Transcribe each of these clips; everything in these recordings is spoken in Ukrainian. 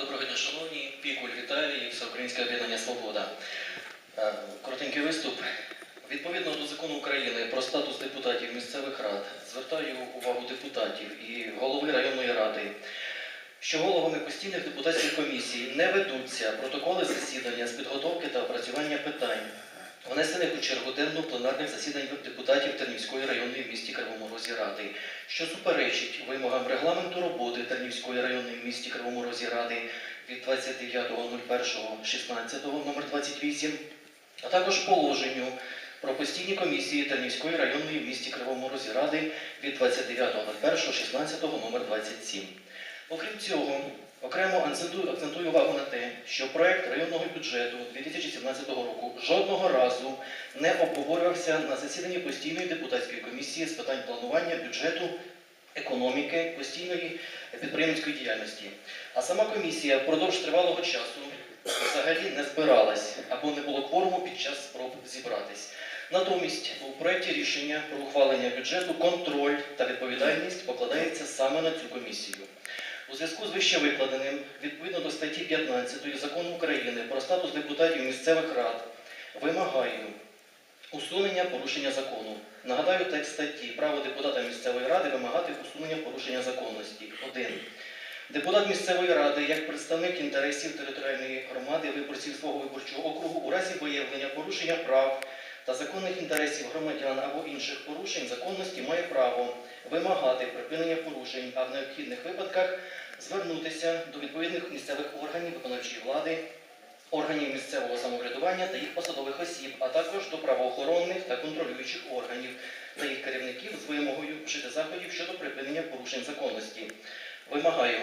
Доброго дня, шановні. Пікуль Віталій, Всеукраїнське об'єднання Свобода. Е, Коротенький виступ. Відповідно до закону України про статус депутатів місцевих рад, звертаю увагу депутатів і голови районної ради, що головами постійних депутатських комісій не ведуться протоколи засідання з підготовки та опрацювання питань, внесених у чергу денну пленарних засідань депутатів Тернівської районної в місті Кривому Розі Ради, що суперечить вимогам регламенту роботи Тернівської районної в місті Кривому Розі Ради від 29.01.16 номер 28, а також положенню про постійні комісії Тернівської районної в місті Кривому Розі Ради від 29.01.16 номер 27. Окрім цього, окремо акцентую, увагу на те, що проект районного бюджету 2017 року жодного разу не обговорювався на засіданні постійної депутатської комісії з питань планування бюджету, економіки, постійної підприємницької діяльності. А сама комісія впродовж тривалого часу взагалі не збиралась або не було кворуму під час спроб зібратись. Натомість у проєкті рішення про ухвалення бюджету контроль та відповідальність покладається саме на цю комісію. Зв'язку з вищевикладеним, відповідно до статті 15 Закону України про статус депутатів місцевих рад, вимагаю усунення порушення закону. Нагадаю текст статті право депутата місцевої ради вимагати усунення порушення законності. 1. Депутат місцевої ради, як представник інтересів територіальної громади виборців свого виборчого округу, у разі виявлення порушення прав та законних інтересів громадян або інших порушень законності має право вимагати припинення порушень, а в необхідних випадках звернутися до відповідних місцевих органів виконавчої влади, органів місцевого самоврядування та їх посадових осіб, а також до правоохоронних та контролюючих органів та їх керівників з вимогою вжити заходів щодо припинення порушень законності. Вимагаю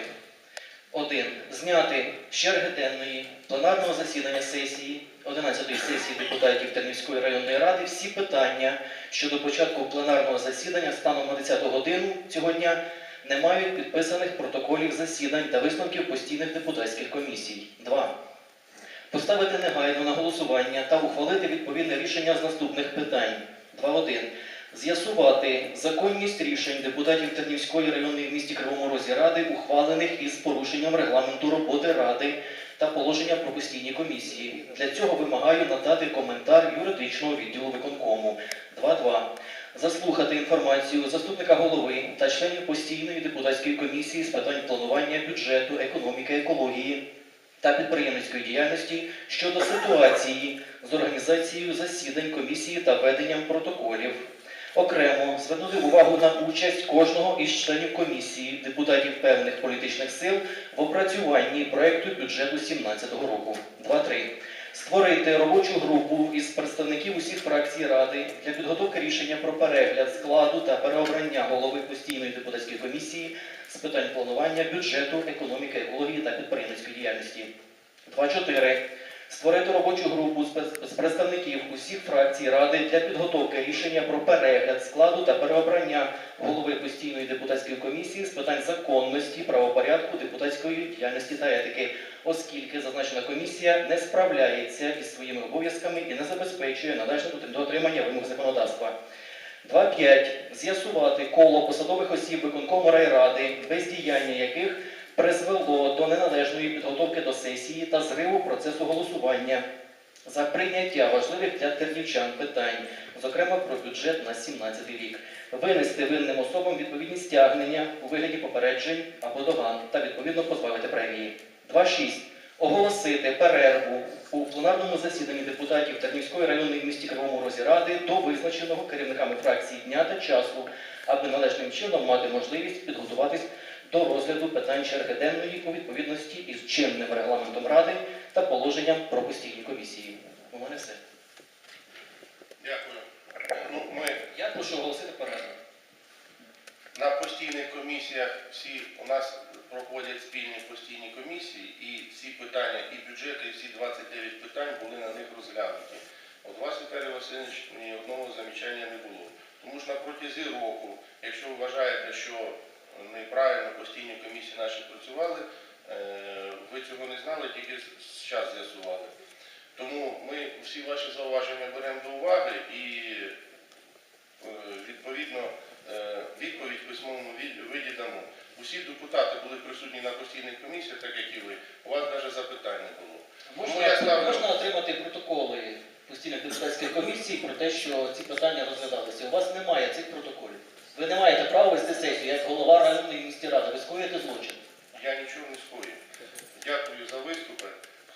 1. Зняти з черги денної пленарного засідання сесії 11-ї сесії депутатів Тернівської районної ради всі питання щодо початку пленарного засідання станом на 10 годину цього дня не мають підписаних протоколів засідань та висновків постійних депутатських комісій. 2. Поставити негайно на голосування та ухвалити відповідне рішення з наступних питань. 2.1. З'ясувати законність рішень депутатів Тернівської районної в місті Кривому Розі Ради, ухвалених із порушенням регламенту роботи Ради та положення про постійні комісії. Для цього вимагаю надати коментар юридичного відділу виконкому. 2.2. Заслухати інформацію заступника голови та членів постійної депутатської комісії з питань планування бюджету, економіки, екології та підприємницької діяльності щодо ситуації з організацією засідань комісії та веденням протоколів. Окремо звернути увагу на участь кожного із членів комісії, депутатів певних політичних сил в опрацюванні проекту бюджету 2017 року. 2.3. Створити робочу групу із представників усіх фракцій Ради для підготовки рішення про перегляд складу та переобрання голови постійної депутатської комісії з питань планування бюджету, економіки, екології та підприємницької діяльності. 2.4. Створити робочу групу з представників усіх фракцій Ради для підготовки рішення про перегляд складу та переобрання голови постійної депутатської комісії з питань законності, правопорядку, депутатської діяльності та етики, оскільки зазначена комісія не справляється із своїми обов'язками і не забезпечує належне дотримання вимог законодавства. 2.5. З'ясувати коло посадових осіб виконкому райради, бездіяння яких призвело до неналежної підготовки до сесії та зриву процесу голосування за прийняття важливих для тернівчан питань, зокрема про бюджет на 17 рік, винести винним особам відповідні стягнення у вигляді попереджень або доган та відповідно позбавити премії. 2.6. Оголосити перерву у пленарному засіданні депутатів Тернівської районної в місті Кривому Розі Ради до визначеного керівниками фракції дня та часу, аби належним чином мати можливість підготуватись до розгляду питань черги денної у відповідності із чинним регламентом Ради та положенням про постійні комісії. У мене все. Дякую. Ну, ми Я прошу оголосити перерву. на постійних комісіях всі у нас проходять спільні постійні комісії, і всі питання, і бюджети, і всі 29 питань були на них розглянуті. От вас, Віталій Васильович, ні одного замічання не було. Тому що на протязі року, якщо ви вважаєте, що неправильно постійні комісії наші працювали, е, ви цього не знали, тільки зараз з'ясували. Тому ми всі ваші зауваження беремо до уваги і е, відповідно е, відповідь в письмовому виді дамо. Усі депутати були присутні на постійних комісіях, так як і ви. У вас ставлю. Можна отримати протоколи постійної депутатської комісії про те, що ці питання розглядалися. У вас немає цих протоколів. Ви не маєте права вести сесію як голова районної міської ради. Ви скоюєте злочин. Я нічого не скою. Дякую за виступи.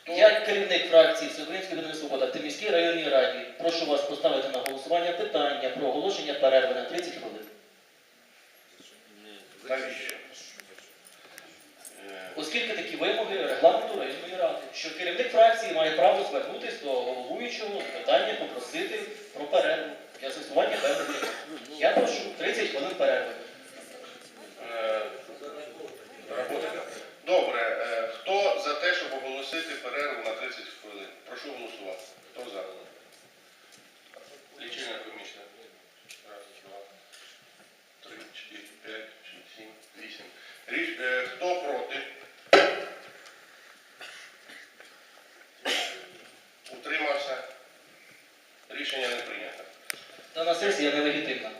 Хто Як керівник фракції Всеукраїнської Об'єднаної Свобода в Тимівській районній раді, прошу вас поставити на голосування питання про оголошення перерви на 30 хвилин. навіщо? Е, Оскільки такі вимоги регламенту районної ради, що керівник фракції має право звернутися до головуючого питання попросити про перерву для з'ясування певних речей. Я прошу 30 хвилин перерви. е. Добре, е, хто за те, щоб оголосити перерву на 30 хвилин? Прошу голосувати. Хто за? Лічильна комісія. Раз, два, три, чотири, п'ять, шість, сім, вісім. Ріш- е, Хто проти? Утримався. Рішення не прийнято. Дана сесія нелегітимна.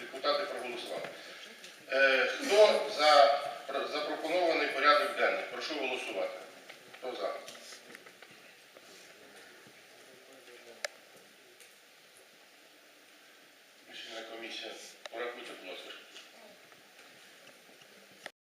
Депутати проголосували. Е, Хто за запропонований порядок денний? Прошу голосувати.